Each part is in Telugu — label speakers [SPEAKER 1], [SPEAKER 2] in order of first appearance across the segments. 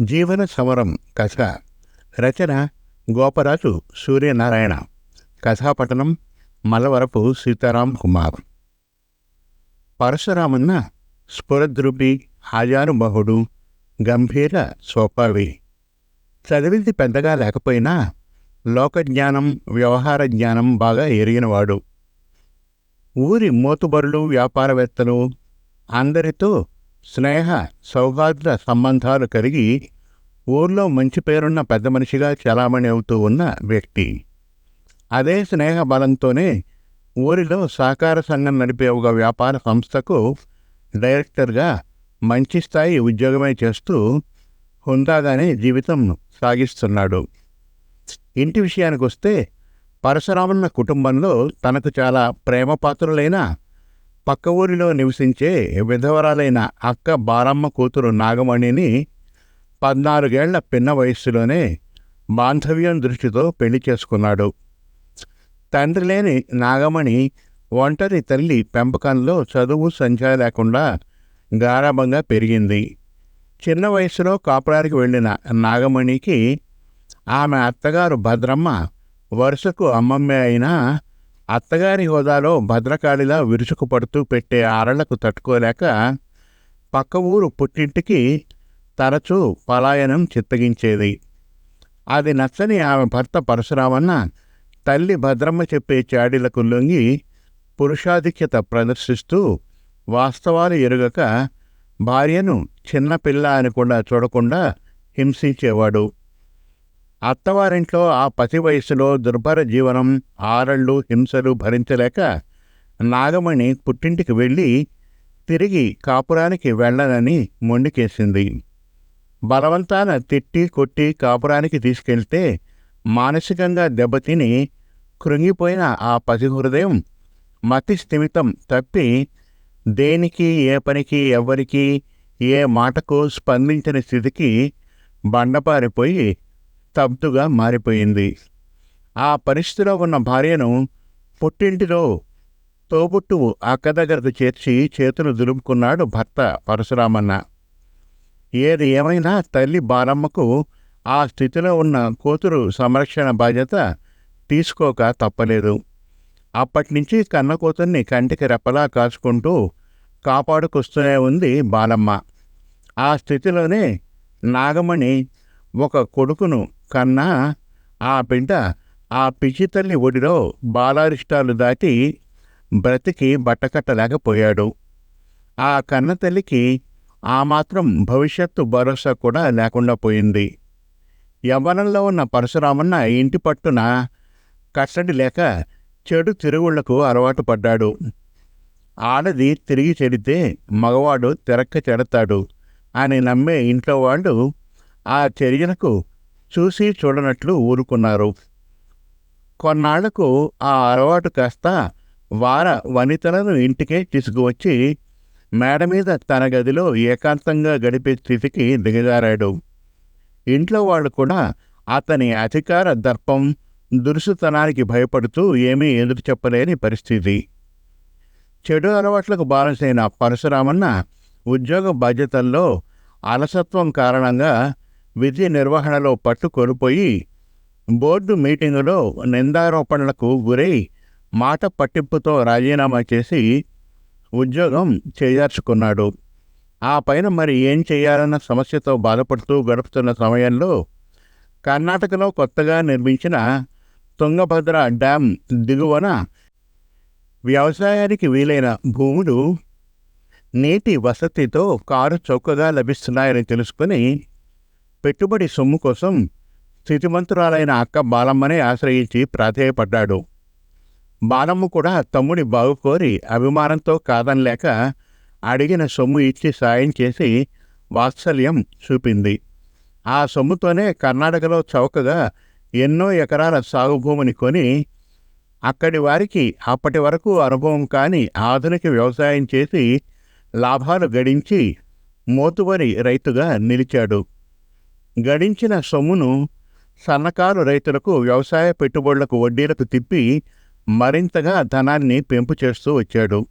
[SPEAKER 1] జీవన సమరం కథ రచన గోపరాజు సూర్యనారాయణ. కథాపట్టణం మలవరపు సీతారాం కుమార్. పరశురామన్న స్ఫురద్రూపి హాజానుబహుడు గంభీర స్వభావి చదివింది పెద్దగా లేకపోయినా లోకజ్ఞానం వ్యవహార జ్ఞానం బాగా ఎరిగినవాడు. ఊరి మోతుబరులు వ్యాపారవేత్తలు అందరితో స్నేహ సౌహార్ద సంబంధాలు కలిగి ఊర్లో మంచి పేరున్న పెద్ద మనిషిగా చలామణి అవుతూ ఉన్న వ్యక్తి. అదే స్నేహ బలంతోనే ఊరిలో సహకార సంఘం నడిపే ఒక వ్యాపార సంస్థకు డైరెక్టర్గా మంచి స్థాయి ఉద్యోగమే చేస్తూ హుందాగానే జీవితం సాగిస్తున్నాడు. ఇంటి విషయానికి వస్తే పరశురామన్న కుటుంబంలో తనకు చాలా ప్రేమపాత్రులైన పక్క ఊరిలో నివసించే విధవరాలైన అక్క బారమ్మ కూతురు నాగమణిని పద్నాలుగేళ్ళ పిన్న వయస్సులోనే బాంధవ్యం దృష్టితో పెళ్ళి చేసుకున్నాడు. తండ్రి లేని నాగమణి ఒంటరి తల్లి పెంపకంలో చదువు సంధ్య లేకుండా గారాభంగా పెరిగింది. చిన్న వయసులో కాపురానికి వెళ్ళిన నాగమణికి ఆమె అత్తగారు భద్రమ్మ వరుసకు అమ్మమ్మే అయినా అత్తగారి హోదాలో భద్రకాళిలా విరుచుకుపడుతూ పెట్టే ఆరళ్ళకు తట్టుకోలేక పక్క ఊరు పుట్టింటికి తరచూ పలాయనం చిత్తగించేది. అది నచ్చని ఆమె భర్త పరశురామన్న తల్లి భద్రమ్మ చెప్పే చాడీలకు లొంగి పురుషాధిక్యత ప్రదర్శిస్తూ వాస్తవాలు ఎరుగక భార్యను చిన్నపిల్ల అని కూడా చూడకుండా హింసించేవాడు. అత్తవారింట్లో ఆ పసి వయసులో దుర్భర జీవనం ఆరళ్ళు హింసలు భరించలేక నాగమణి పుట్టింటికి వెళ్ళి తిరిగి కాపురానికి వెళ్ళనని మొండికేసింది. బలవంతాన తిట్టి కొట్టి కాపురానికి తీసుకెళ్తే మానసికంగా దెబ్బతిని కృంగిపోయిన ఆ పసి హృదయం మతి స్థిమితం తప్పి దేనికి ఏ పనికి ఎవ్వరికి ఏ మాటకు స్పందించని స్థితికి బండపారిపోయి స్తబ్దుగా మారిపోయింది. ఆ పరిస్థితిలో ఉన్న భార్యను పుట్టింటిలో తోబుట్టువు అక్క దగ్గరకు చేర్చి చేతులు దులుపుకున్నాడు భర్త పరశురామన్న. ఏది ఏమైనా తల్లి బాలమ్మకు ఆ స్థితిలో ఉన్న కూతురు సంరక్షణ బాధ్యత తీసుకోక తప్పలేదు. అప్పటినుంచి కన్న కూతుర్ని కంటికి రెప్పలా కాచుకుంటూ కాపాడుకొస్తూనే ఉంది బాలమ్మ. ఆ స్థితిలోనే నాగమణి ఒక కొడుకును కన్నా ఆ బిడ్డ ఆ పిచ్చి తల్లి ఒడిలో బాలారిష్టాలు దాటి బ్రతికి బట్టకట్టలేకపోయాడు. ఆ కన్న తల్లికి ఆ మాత్రం భవిష్యత్తు భరోసా కూడా లేకుండా పోయింది. యవ్వనంలో ఉన్న పరశురామన్న ఇంటి పట్టున కట్టడి లేక చెడు తిరుగుళ్ళకు అలవాటు పడ్డాడు. ఆడది తిరిగి చెడితే మగవాడు తిరక్క చెడతాడు అని నమ్మే ఇంట్లో వాళ్ళు ఆ చర్యలకు చూసి చూడనట్లు ఊరుకున్నారు. కొన్నాళ్ళకు ఆ అలవాటు కాస్త వార వనితలను ఇంటికే తీసుకువచ్చి మేడ మీద తన గదిలో ఏకాంతంగా గడిపే స్థితికి దిగజారాడు. ఇంట్లో వాళ్ళు కూడా అతని అధికార దర్పం దురుసుతనానికి భయపడుతూ ఏమీ ఎదురు చెప్పలేని పరిస్థితి. చెడు అలవాట్లకు బాలసైన పరశురామన్న ఉద్యోగ బాధ్యతల్లో అలసత్వం కారణంగా విధి నిర్వహణలో పట్టు కోల్పోయి బోర్డు మీటింగులో నిందారోపణలకు గురై మాట పట్టింపుతో రాజీనామా చేసి ఉద్యోగం చేయార్చుకున్నాడు. ఆ పైన మరి ఏం చేయాలన్న సమస్యతో బాధపడుతూ గడుపుతున్న సమయంలో కర్ణాటకలో కొత్తగా నిర్మించిన తుంగభద్ర డ్యాం దిగువన వ్యవసాయానికి వీలైన భూములు నీటి వసతితో కారు చౌకగా లభిస్తున్నాయని తెలుసుకుని పెట్టుబడి సొమ్ము కోసం స్థితిమంతురాలైన అక్క బాలమ్మనే ఆశ్రయించి ప్రాధేయపడ్డాడు. బాలమ్మ కూడా తమ్ముడి బాగుకోరి అభిమానంతో కాదనలేక అడిగిన సొమ్ము ఇచ్చి సాయం చేసి వాత్సల్యం చూపింది. ఆ సొమ్ముతోనే కర్ణాటకలో చౌకగా ఎన్నో ఎకరాల సాగు భూమిని కొని అక్కడి వారికి అప్పటి వరకు అనుభవం కాని ఆధునిక వ్యవసాయం చేసి లాభాలు గడించి మోతువరి రైతుగా నిలిచాడు. గడించిన సొమ్మును సన్నకారు రైతులకు వ్యవసాయ పెట్టుబడులకు వడ్డీలకు తిప్పి మరింతగా ధనాన్ని పెంపు చేస్తూ వచ్చాడు.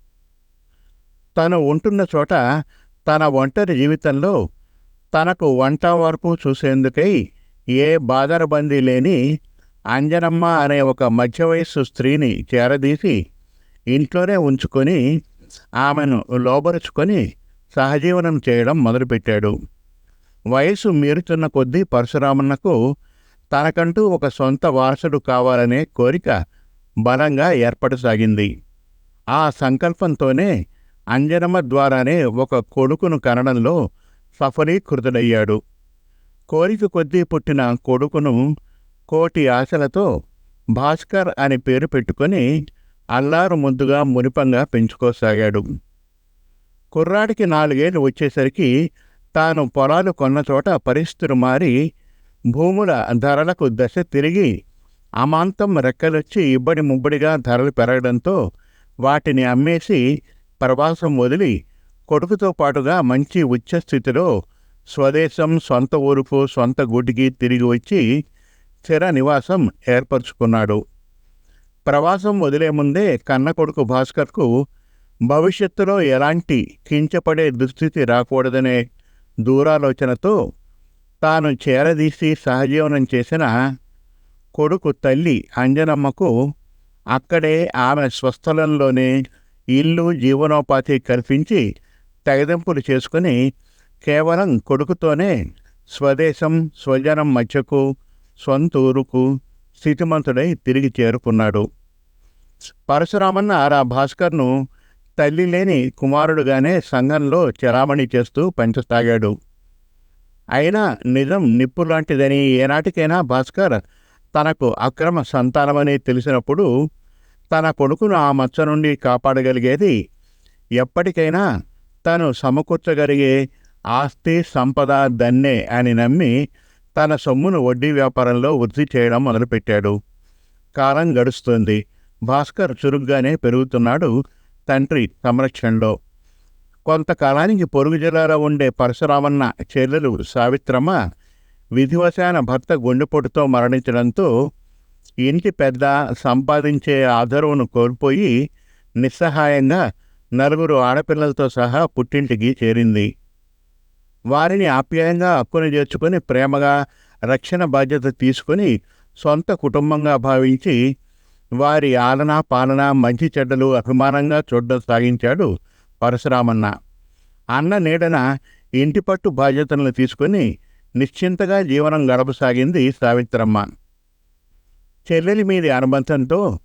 [SPEAKER 1] తను ఉంటున్న చోట తన ఒంటరి జీవితంలో తనకు వంట వరకు చూసేందుకై ఏ బాదరబందీ లేని అంజనమ్మ అనే ఒక మధ్య వయస్సు స్త్రీని చేరదీసి ఇంట్లోనే ఉంచుకొని ఆమెను లోబరుచుకొని సహజీవనం చేయడం మొదలుపెట్టాడు. వయసు మీరుతున్న కొద్దీ పరశురామన్నకు తనకంటూ ఒక సొంత వారసుడు కావాలనే కోరిక బలంగా ఏర్పడసాగింది. ఆ సంకల్పంతోనే అంజనమ్మ ద్వారానే ఒక కొడుకును కనడంలో సఫలీకృతుడయ్యాడు. కోరిక కొద్దీ పుట్టిన కొడుకును కోటి ఆశలతో భాస్కర్ అని పేరు పెట్టుకొని అల్లారు ముద్దుగా మునిపంగా పెంచుకోసాగాడు. కుర్రాడికి నాలుగేళ్ళు వచ్చేసరికి తాను పొలాలు కొన్న చోట పరిస్థితులు మారి భూముల ధరలకు దశ తిరిగి అమాంతం రెక్కలొచ్చి ఇబ్బడి ముబ్బడిగా ధరలు పెరగడంతో వాటిని అమ్మేసి ప్రవాసం వదిలి కొడుకుతో పాటుగా మంచి ఉచ్చస్థితిలో స్వదేశం సొంత ఊరుకు సొంత గుడికి తిరిగి వచ్చి స్థిర నివాసం ఏర్పరచుకున్నాడు. ప్రవాసం వదిలే ముందే కన్న కొడుకు భాస్కర్కు భవిష్యత్తులో ఎలాంటి కించపడే దుస్థితి రాకూడదనే దూరాలోచనతో తాను చేరదీసి సహజీవనం చేసిన కొడుకు తల్లి అంజనమ్మకు అక్కడే ఆమె స్వస్థలంలోనే ఇల్లు జీవనోపాధి కల్పించి తెగదింపులు చేసుకుని కేవలం కొడుకుతోనే స్వదేశం స్వజనం మధ్యకు సొంత ఊరుకు స్థితిమంతుడై తిరిగి చేరుకున్నాడు. పరశురామన్న ఆ భాస్కర్ను తల్లి లేని కుమారుడుగానే సంఘంలో చరామణి చేస్తూ పెంచసాగాడు. అయినా నిజం నిప్పు లాంటిదని ఏనాటికైనా భాస్కర్ తనకు అక్రమ సంతానమని తెలిసినప్పుడు తన కొడుకును ఆ మచ్చ నుండి కాపాడగలిగేది ఎప్పటికైనా తను సమకూర్చగలిగే ఆస్తి సంపద దన్నే అని నమ్మి తన సొమ్మును వడ్డీ వ్యాపారంలో వృద్ధి చేయడం మొదలుపెట్టాడు. కాలం గడుస్తుంది. భాస్కర్ చురుగ్గానే పెరుగుతున్నాడు. తండ్రి సంరక్షణలో. కొంతకాలానికి పొరుగు జిల్లాలో ఉండే పరశురామన్న చెల్లెలు సావిత్రమ్మ విధివశాన భర్త గుండెపోటుతో మరణించడంతో ఇంటి పెద్ద సంపాదించే ఆదరువును కోల్పోయి నిస్సహాయంగా నలుగురు ఆడపిల్లలతో సహా పుట్టింటికి చేరింది. వారిని ఆప్యాయంగా హక్కును చేర్చుకొని ప్రేమగా రక్షణ బాధ్యత తీసుకొని సొంత కుటుంబంగా భావించి వారి ఆలన పాలన మంచి చెడ్డలు అభిమానంగా చూడడం సాగించాడు పరశురామన్న. అన్న నీడన ఇంటి పట్టు బాధ్యతలను తీసుకుని నిశ్చింతగా జీవనం గడపసాగింది సావిత్రమ్మ. చెల్లెలి మీది అనుబంధంతో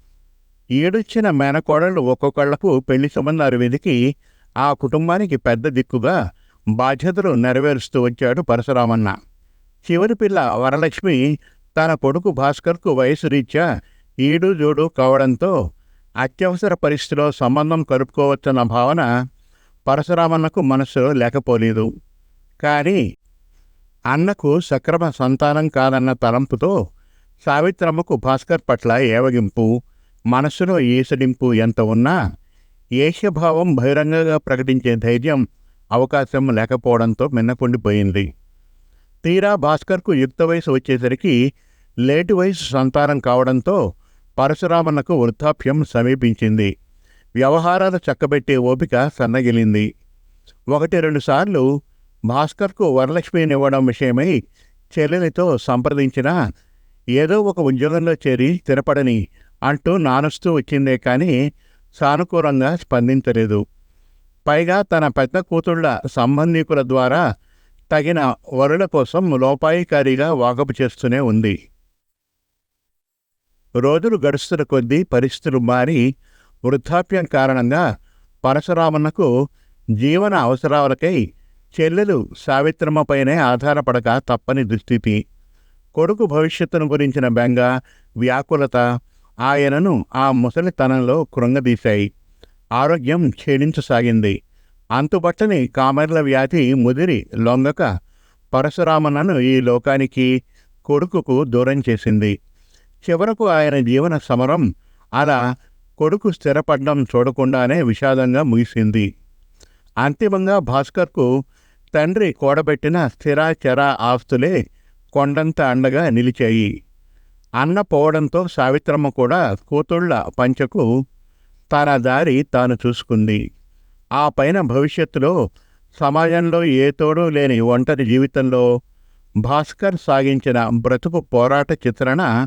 [SPEAKER 1] ఈడొచ్చిన మేనకోడళ్ళు ఒక్కొక్కళ్ళకు పెళ్ళి సంబంధాలు వెదికి ఆ కుటుంబానికి పెద్ద దిక్కుగా బాధ్యతలు నెరవేరుస్తూ వచ్చాడు పరశురామన్న. చివరి పిల్ల వరలక్ష్మి తన కొడుకు భాస్కర్కు వయసు రీత్యా ఈడు జోడు కావడంతో అత్యవసర పరిస్థితిలో సంబంధం కలుపుకోవచ్చన్న భావన పరశురామన్నకు మనస్సులో లేకపోలేదు. కానీ అన్నకు సక్రమ సంతానం కాదన్న తలంపుతో సావిత్రమ్మకు భాస్కర్ పట్ల ఏవగింపు మనస్సులో ఈసడింపు ఎంత ఉన్నా ఏష్యభావం బహిరంగంగా ప్రకటించే ధైర్యం అవకాశం లేకపోవడంతో మిన్నకుండిపోయింది తీరా భాస్కర్కు యుక్త వయసు వచ్చేసరికి లేటు వయసు సంతానం కావడంతో పరశురామన్నకు వృద్ధాప్యం సమీపించింది. వ్యవహారాలు చక్కబెట్టే ఓపిక సన్నగిలింది. ఒకటి రెండుసార్లు భాస్కర్కు వరలక్ష్మినివ్వడం విషయమై చెల్లెలితో సంప్రదించినా ఏదో ఒక ఉద్యోగంలో చేరి స్థిరపడని అంటూ నానుస్తూ వచ్చిందే కానీ సానుకూలంగా స్పందించలేదు. పైగా తన పెద్ద కూతుళ్ళ సంబంధీకుల ద్వారా తగిన వరుల కోసం లోపాయికారిగా వాకపు చేస్తూనే ఉంది. రోజులు గడుస్తున్న కొద్దీ పరిస్థితులు మారి వృద్ధాప్యం కారణంగా పరశురామన్నకు జీవన అవసరాలకై చెల్లెలు సావిత్రమ్మపైనే ఆధారపడక తప్పని దుస్థితి. కొడుకు భవిష్యత్తును గురించిన బెంగ వ్యాకులత ఆయనను ఆ ముసలితనంలో కృంగదీశాయి. ఆరోగ్యం క్షీణించసాగింది. అంతుబట్టని కామెర్ల వ్యాధి ముదిరి లొంగక పరశురామన్నను ఈ లోకానికి కొడుకుకు దూరం చేసింది. చివరకు ఆయన జీవన సమరం అలా కొడుకు స్థిరపడడం చూడకుండానే విషాదంగా ముగిసింది. అంతిమంగా భాస్కర్కు తండ్రి కూడబెట్టిన స్థిరాచర ఆస్తులే కొండంత అండగా నిలిచాయి. అన్న పోవడంతో సావిత్రమ్మ కూడా కూతుళ్ళ పంచకు తన దారి తాను చూసుకుంది. ఆ పైన భవిష్యత్తులో సమాజంలో ఏ తోడు లేని ఒంటరి జీవితంలో భాస్కర్ సాగించిన బ్రతుకు పోరాట చిత్రణ